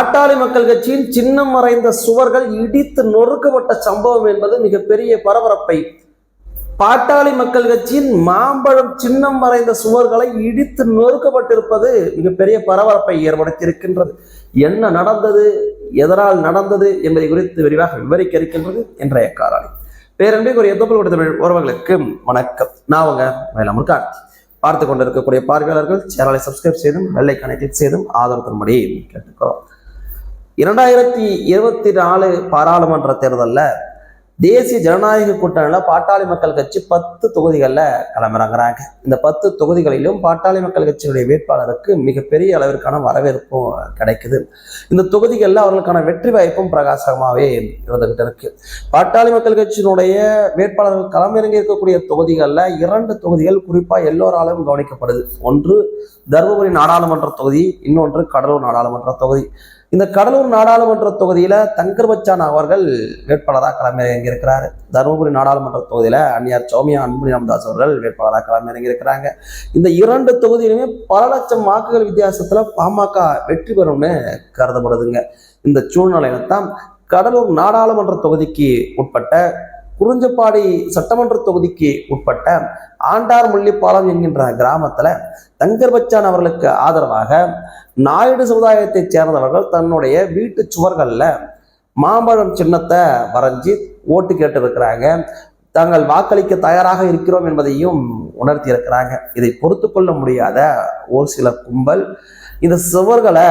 பாட்டாளி மக்கள் கட்சியின் சின்னம் மறைந்த சுவர்கள் இடித்து நொறுக்கப்பட்ட சம்பவம் என்பது மிகப்பெரிய பரபரப்பை. பாட்டாளி மக்கள் கட்சியின் மாம்பழம் சின்னம் மறைந்த சுவர்களை இடித்து நொறுக்கப்பட்டிருப்பது மிகப்பெரிய பரபரப்பை ஏற்படுத்தியிருக்கின்றது. என்ன நடந்தது? எதனால் நடந்தது என்பதை குறித்து விரிவாக விவரிக்க இருக்கின்றது இன்றைய காராளி பேரன்பிற்கு ஒரு எத்தப்பல் உறவுகளுக்கு வணக்கம். நான் உங்க மயிலாமூர் கார்த்தி பார்த்து கொண்டிருக்கக்கூடிய பார்வையாளர்கள் சேனலை சப்ஸ்கிரைப் செய்தும் வெள்ளை கிளிக் செய்தும் ஆதரவு தரும்படி கேட்டுக்கிறோம் இரண்டாயிரத்தி இருபத்தி நாலு பாராளுமன்ற தேர்தலில் தேசிய ஜனநாயக கூட்டணியில் பாட்டாளி மக்கள் கட்சி பத்து தொகுதிகளில் களமிறங்குறாங்க. இந்த பத்து தொகுதிகளிலும் பாட்டாளி மக்கள் கட்சியினுடைய வேட்பாளருக்கு மிகப்பெரிய அளவிற்கான வரவேற்பும் கிடைக்குது. இந்த தொகுதிகளில் அவர்களுக்கான வெற்றி வாய்ப்பும் பிரகாசமாகவே இருந்துகிட்டு இருக்கு. பாட்டாளி மக்கள் கட்சியினுடைய வேட்பாளர்கள் களமிறங்கி இருக்கக்கூடிய தொகுதிகளில் இரண்டு தொகுதிகள் குறிப்பாக எல்லோராலும் கவனிக்கப்படுது. ஒன்று தருமபுரி நாடாளுமன்ற தொகுதி இன்னொன்று கடலூர் நாடாளுமன்ற தொகுதி. இந்த கடலூர் நாடாளுமன்ற தொகுதியில் தங்கர் பச்சான் அவர்கள் வேட்பாளராக களமிறங்கி இருக்கிறார் தருமபுரி நாடாளுமன்ற தொகுதியில் அந்நியார் சௌமியா அன்புமணி ராமதாஸ் அவர்கள் வேட்பாளராக களமிறங்கி இருக்கிறாங்க இந்த இரண்டு தொகுதியிலுமே பல லட்சம் வாக்குகள் வித்தியாசத்தில் பாமக வெற்றி பெறும்னு கருதப்படுதுங்க. இந்த சூழ்நிலையில தான் கடலூர் நாடாளுமன்ற தொகுதிக்கு உட்பட்ட குறிஞ்சப்பாடி சட்டமன்ற தொகுதிக்கு உட்பட்ட ஆண்டார் முள்ளிப்பாலம் என்கின்ற கிராமத்தில் தங்கர்பச்சான் அவர்களுக்கு ஆதரவாக நாயுடு சமுதாயத்தைச் சேர்ந்தவர்கள் தன்னுடைய வீட்டு சுவர்களில் மாம்பழம் சின்னத்தை வரைஞ்சி ஓட்டு கேட்டு இருக்கிறாங்க தாங்கள் வாக்களிக்க தயாராக இருக்கிறோம் என்பதையும் உணர்த்தி இருக்கிறாங்க இதை பொறுத்து கொள்ள முடியாத ஒரு சில கும்பல் இந்த சுவர்களை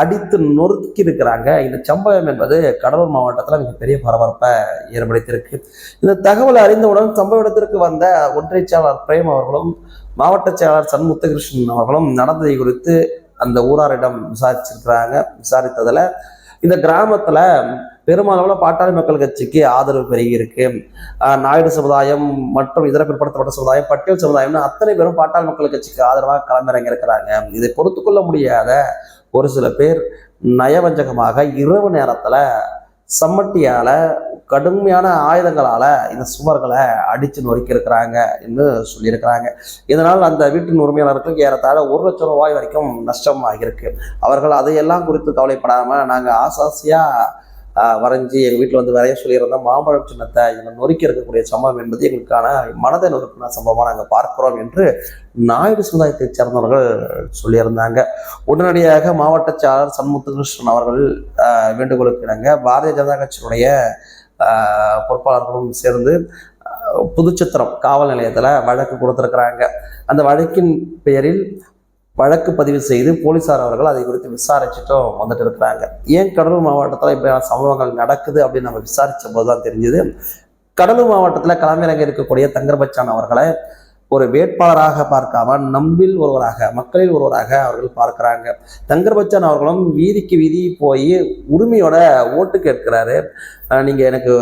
அடித்து நொறுக்கி இருக்கிறாங்க இந்த சம்பவம் என்பது கடலூர் மாவட்டத்தில் மிகப்பெரிய பரபரப்பை ஏற்படுத்தியிருக்கு. இந்த தகவலை அறிந்தவுடன் சம்பவ இடத்திற்கு வந்த ஒற்றை செயலாளர் பிரேம் அவர்களும் மாவட்ட செயலாளர் சண்முத்தகிருஷ்ணன் அவர்களும் நடந்ததை குறித்து அந்த ஊராரிடம் விசாரிச்சிருக்கிறாங்க. விசாரித்ததில் இந்த கிராமத்தில் பெருமளவில் பாட்டாளி மக்கள் கட்சிக்கு ஆதரவு பெருகியிருக்கு. நாயுடு சமுதாயம் மற்றும் இதர பிற்படுத்தப்பட்ட சமுதாயம் பட்டியல் சமுதாயம்னு அத்தனை பேரும் பாட்டாளி மக்கள் கட்சிக்கு ஆதரவாக களமிறங்கி இருக்கிறாங்க இதை பொறுத்து கொள்ள முடியாத ஒரு சில பேர் நயவஞ்சகமாக இரவு நேரத்தில் சம்மட்டியால் கடுமையான ஆயுதங்களால் இந்த சுவர்களை அடித்து நொறுக்கி இருக்கிறாங்க என்று சொல்லியிருக்கிறாங்க. இதனால் அந்த வீட்டின் உரிமையாளருக்கு ஏறத்தாழ ஒரு லட்சம் ரூபாய் வரைக்கும் நஷ்டம் ஆகியிருக்கு அவர்கள் அதையெல்லாம் குறித்து கவலைப்படாமல் நாங்கள் ஆசாசியாக வரைஞ்சி எங்கள் வீட்டில் வந்து வரைய சொல்லியிருந்தோம் மாம்பழம் சின்னத்தை இவங்க நொறுக்கி இருக்கக்கூடிய சம்பவம் என்பது எங்களுக்கான மனதை நொறுக்கின சம்பவமாக நாங்கள் பார்க்கிறோம் என்று நாயுடு சமுதாயத்தைச் சேர்ந்தவர்கள் சொல்லியிருந்தாங்க. உடனடியாக மாவட்ட செயலாளர் சண்முத்துகிருஷ்ணன் அவர்கள் வேண்டுகோளுக்கு இணங்க பாரதிய ஜனதா கட்சியினுடைய பொறுப்பாளர்களும் சேர்ந்து ஆஹ், புதுச்சத்திரம் காவல் நிலையத்தில் வழக்கு கொடுத்துருக்குறாங்க. அந்த வழக்கின் பெயரில் வழக்கு பதிவு செய்து போலீசார் அவர்கள் அதை குறித்து விசாரிச்சுட்டும் வந்துட்டு இருக்கிறாங்க. ஏன் கடலூர் மாவட்டத்தில் இப்படியான சம்பவங்கள் நடக்குது அப்படின்னு நம்ம விசாரித்த போது தான் தெரிஞ்சுது. கடலூர் மாவட்டத்தில் களமிறங்க இருக்கக்கூடிய தங்கர்பச்சான் அவர்களை ஒரு வேட்பாளராக பார்க்காம நம்பில் ஒருவராக மக்களில் ஒருவராக அவர்கள் பார்க்கிறாங்க. தங்கர்பச்சான் அவர்களும் வீதிக்கு வீதி போய் உரிமையோட ஓட்டு கேட்கிறாரு. நீங்கள் எனக்கு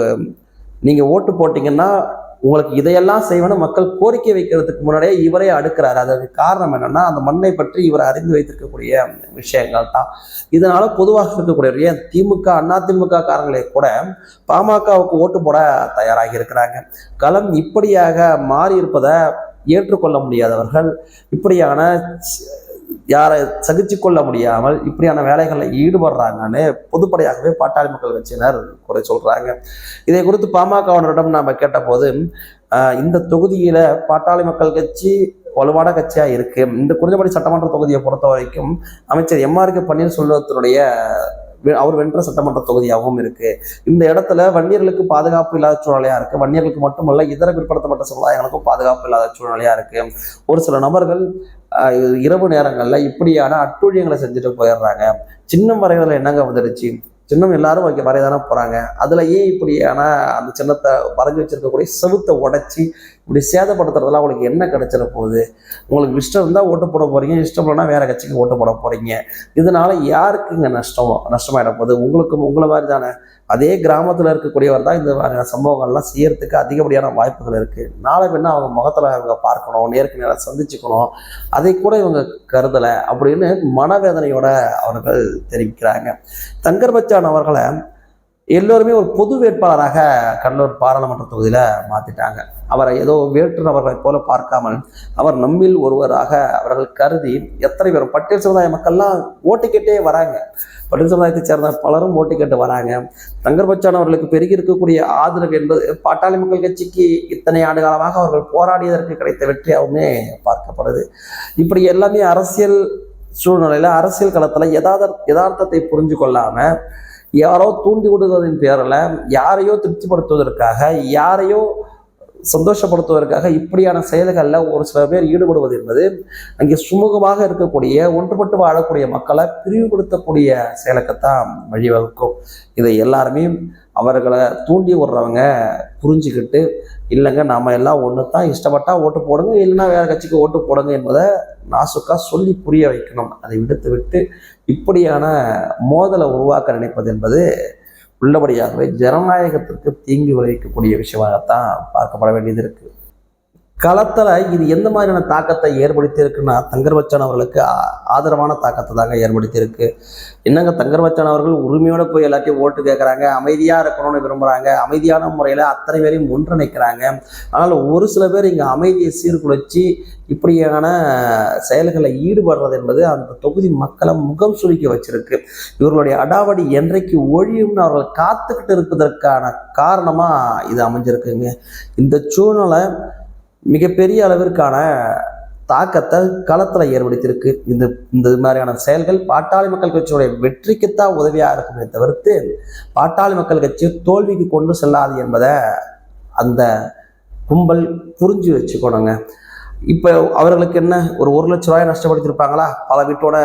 நீங்கள் ஓட்டு போட்டிங்கன்னா உங்களுக்கு இதையெல்லாம் செய்வன மக்கள் கோரிக்கை வைக்கிறதுக்கு முன்னாடியே இவரே அடுக்கிறாரு. அதற்கு காரணம் என்னன்னா அந்த மண்ணை பற்றி இவர் அறிந்து வைத்திருக்கக்கூடிய விஷயங்கள் தான். இதனால பொதுவாக இருக்கக்கூடிய ஏன் திமுக அண்ணா திமுக காரங்களே கூட பாமகவுக்கு ஓட்டு போட தயாராகி இருக்கிறாங்க. களம் இப்படியாக மாறி இருப்பதை ஏற்றுக்கொள்ள முடியாதவர்கள் இப்படியான யாரை சகிச்சு கொள்ள முடியாமல் இப்படியான வேலைகளில் ஈடுபடுறாங்கன்னு பொதுப்படையாகவே பாட்டாளி மக்கள் கட்சியினர் குறை சொல்கிறாங்க இதை குறித்து பாமகவினரிடம் நாம் கேட்டபோது இந்த தொகுதியில் பாட்டாளி மக்கள் கட்சி வலுவான கட்சியாக இருக்குது இந்த குறிஞ்சபடி சட்டமன்ற தொகுதியை பொறுத்த வரைக்கும் அமைச்சர் எம்ஆர் கே பன்னீர்செல்வத்தினுடைய அவர் வென்ற சட்டமன்ற தொகுதியாகவும் இருக்கு. இந்த இடத்துல வன்னியர்களுக்கு பாதுகாப்பு இல்லாத சூழ்நிலையா இருக்கு. வன்னியர்களுக்கு மட்டுமல்ல இதர பிற்படுத்தப்பட்ட சமுதாயங்களுக்கும் பாதுகாப்பு இல்லாத சூழ்நிலையா இருக்கு. ஒரு சில நபர்கள் இரவு நேரங்களில் இப்படியான அட்டூழியங்களை செஞ்சுட்டு போயிடுறாங்க. சின்னம் வரைகிறதுல என்னங்க வந்துடுச்சு? சின்னம் எல்லாரும் வைக்க வரைய தானே போகிறாங்க அதில் ஏன் இப்படியான அந்த சின்னத்தை வரைஞ்சி வச்சிருக்கக்கூடிய செவுத்தை உடச்சி இப்படி சேதப்படுத்துறதுல அவளுக்கு என்ன கிடைச்சிட போகுது? உங்களுக்கு இஷ்டம் இருந்தால் ஓட்டு போட போகிறீங்க இஷ்டம் இல்லைன்னா வேறு கட்சிக்கு ஓட்டு போட போகிறீங்க இதனால் யாருக்கு இங்கே நஷ்டம்? நஷ்டமாயிட போகுது. உங்களுக்கும் உங்களை மாதிரி தானே. அதே கிராமத்தில் இருக்கக்கூடியவர் தான் இந்த மாதிரியான சம்பவங்கள்லாம் செய்யறதுக்கு அதிகப்படியான வாய்ப்புகள் இருக்குது நாளை பின்ன அவங்க முகத்தில் அவங்க பார்க்கணும் நேருக்கு நேராக சந்திச்சுக்கணும். அதை கூட இவங்க கருதலை அப்படின்னு மனவேதனையோட அவர்கள் தெரிவிக்கிறாங்க. தங்கர்பச்சான் அவர்களை எல்லோருமே ஒரு பொது வேட்பாளராக கடலூர் பாராளுமன்ற தொகுதியில் மாற்றிட்டாங்க அவரை ஏதோ வேற்று நபர்களைப் போல பார்க்காமல் அவர் நம்மில் ஒருவராக அவர்கள் கருதி எத்தனை பேரும் பட்டியல் சமுதாய மக்கள்லாம் ஓட்டு கேட்டே வராங்க. பட்டியல் சமுதாயத்தைச் சேர்ந்த பலரும் ஓட்டு கேட்டு வராங்க. தங்கர்பச்சான் அவர்களுக்கு பெருகி இருக்கக்கூடிய ஆதரவு என்பது பாட்டாளி மக்கள் கட்சிக்கு இத்தனை ஆண்டு காலமாக அவர்கள் போராடியதற்கு கிடைத்த வெற்றியாகவுமே பார்க்கப்படுது. இப்படி எல்லாமே அரசியல் சூழ்நிலையில் அரசியல் களத்தில் யதார்த்த யதார்த்தத்தை புரிஞ்சு கொள்ளாமல் யாரோ தூண்டி விடுவதன் பேரில் யாரையோ திருப்திப்படுத்துவதற்காக யாரையோ சந்தோஷப்படுத்துவதற்காக இப்படியான செயல்களில் ஒரு சில பேர் ஈடுபடுவது என்பது அங்கே சுமூகமாக இருக்கக்கூடிய ஒன்றுபட்டு வாழக்கூடிய மக்களை பிரிவுபடுத்தக்கூடிய செயலுக்குத்தான் வழிவகுக்கும். இதை எல்லாருமே அவர்களை தூண்டி விடுறவங்க புரிஞ்சுக்கிட்டு இல்லைங்க நாம் எல்லாம் ஒன்று தான் இஷ்டப்பட்டால் ஓட்டு போடுங்க இல்லைன்னா வேறு கட்சிக்கு ஓட்டு போடுங்க என்பதை நாசுக்காக சொல்லி புரிய வைக்கணும். அதை விடுத்து விட்டு இப்படியான மோதலை உருவாக்க நினைப்பது என்பது உள்ளபடியாகவே ஜனநாயகத்திற்கு தீங்கு விளைவிக்கக்கூடிய விஷயமாகத்தான் பார்க்கப்பட வேண்டியது இருக்குது களத்தில் இது எந்த மாதிரியான தாக்கத்தை ஏற்படுத்தியிருக்குன்னா தங்கர்பச்சான் அவர்களுக்கு ஆதரவான தாக்கத்தை தாங்க ஏற்படுத்தியிருக்கு. என்னங்க தங்கர்பச்சான் அவர்கள் உரிமையோடு போய் எல்லாத்தையும் ஓட்டு கேட்குறாங்க அமைதியாக இருக்கணும்னு விரும்புகிறாங்க அமைதியான முறையில் அத்தனை பேரையும் ஒன்றிணைக்கிறாங்க. ஆனால் ஒரு சில பேர் இங்கே அமைதியை சீர்குலைச்சி இப்படியான செயல்களில் ஈடுபடுறது என்பது அந்த தொகுதி மக்களை முகம் சுருக்கி வச்சிருக்கு. இவர்களுடைய அடாவடி என்றைக்கு ஒழியும்னு அவர்கள் காத்துக்கிட்டு இருப்பதற்கான காரணமாக இது அமைஞ்சிருக்குங்க. இந்த சூழ்நிலை மிகப்பெரிய அளவிற்கான தாக்கத்தை களத்தில் ஏற்படுத்தியிருக்கு. இந்த இந்த மாதிரியான செயல்கள் பாட்டாளி மக்கள் கட்சியுடைய வெற்றிக்குத்தான் உதவியாக இருக்குமே தவிர்த்து பாட்டாளி மக்கள் கட்சி தோல்விக்கு கொண்டு செல்லாது என்பதை அந்த கும்பல் புரிஞ்சு வச்சுக்கணுங்க. இப்போ அவர்களுக்கு என்ன ஒரு ஒரு லட்ச ரூபாய் நஷ்டப்படுத்தியிருப்பாங்களா? பல வீட்டோட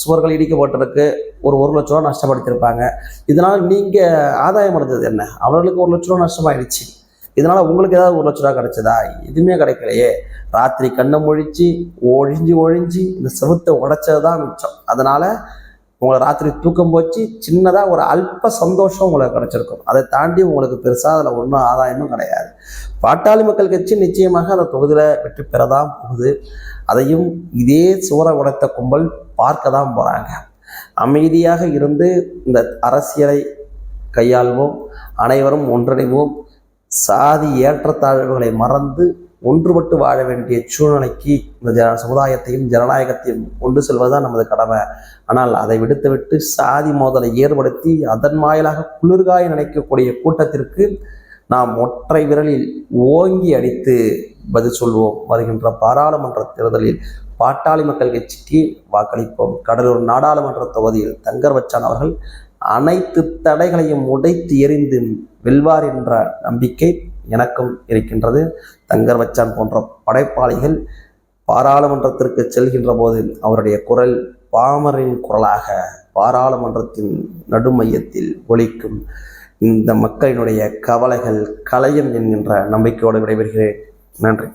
சுவர்கள் இடிக்கப்பட்டிருக்கு ஒரு ஒரு லட்ச ரூபா நஷ்டப்படுத்தியிருப்பாங்க. இதனால் நீங்கள் ஆதாயம் அடைஞ்சது என்ன? அவர்களுக்கு ஒரு லட்ச ரூபா நஷ்டமாயிடுச்சு. இதனால் உங்களுக்கு ஏதாவது ஒரு லட்ச ரூபா கிடைச்சதா? எதுவுமே கிடைக்கலையே. ராத்திரி கண்ணை முழிச்சு ஒழிஞ்சு ஒழிஞ்சு இந்த செவத்தை உடைச்சது தான் மிச்சம். அதனால் உங்களை ராத்திரி தூக்கம் போச்சு சின்னதாக ஒரு அல்ப சந்தோஷம் உங்களுக்கு கிடைச்சிருக்கும். அதை தாண்டி உங்களுக்கு பெருசாக அதில் ஒன்றும் ஆதாயமும் கிடையாது. பாட்டாளி மக்கள் கட்சி நிச்சயமாக அந்த தொகுதியில் வெற்றி பெற தான் போகுது. அதையும் இதே சுவரை உடைத்த கும்பல் பார்க்க தான் போகிறாங்க அமைதியாக இருந்து இந்த அரசியலை கையாள்வோம் அனைவரும் ஒன்றிணைவோம். சாதி ஏற்றத்தாழ்வுகளை மறந்து ஒன்றுபட்டு வாழ வேண்டிய சூழ்நிலைக்கு இந்த ஜன சமுதாயத்தையும் ஜனநாயகத்தையும் கொண்டு செல்வதுதான் நமது கடமை. ஆனால் அதை விடுத்துவிட்டு சாதி மோதலை ஏற்படுத்தி அதன் வாயிலாக குளிர்காய நினைக்கக்கூடிய கூட்டத்திற்கு நாம் ஒற்றை விரலில் ஓங்கி அடித்து பதில் சொல்வோம். வருகின்ற பாராளுமன்ற தேர்தலில் பாட்டாளி மக்கள் கட்சிக்கு வாக்களிப்போம். கடலூர் நாடாளுமன்ற தொகுதியில் தங்கர் வச்சான் அவர்கள் அனைத்து தடைகளையும் உடைத்து எறிந்து வெல்வார் என்ற நம்பிக்கை எனக்கும் இருக்கின்றது. தங்கர் வச்சான் போன்ற படைப்பாளிகள் பாராளுமன்றத்திற்கு செல்கின்ற போது அவருடைய குரல் பாமரின் குரலாக பாராளுமன்றத்தின் நடுமையத்தில் ஒலிக்கும். இந்த மக்களினுடைய கவலைகள் கலையும் என்கின்ற நம்பிக்கையோடு விடைபெறுகிறேன். நன்றி.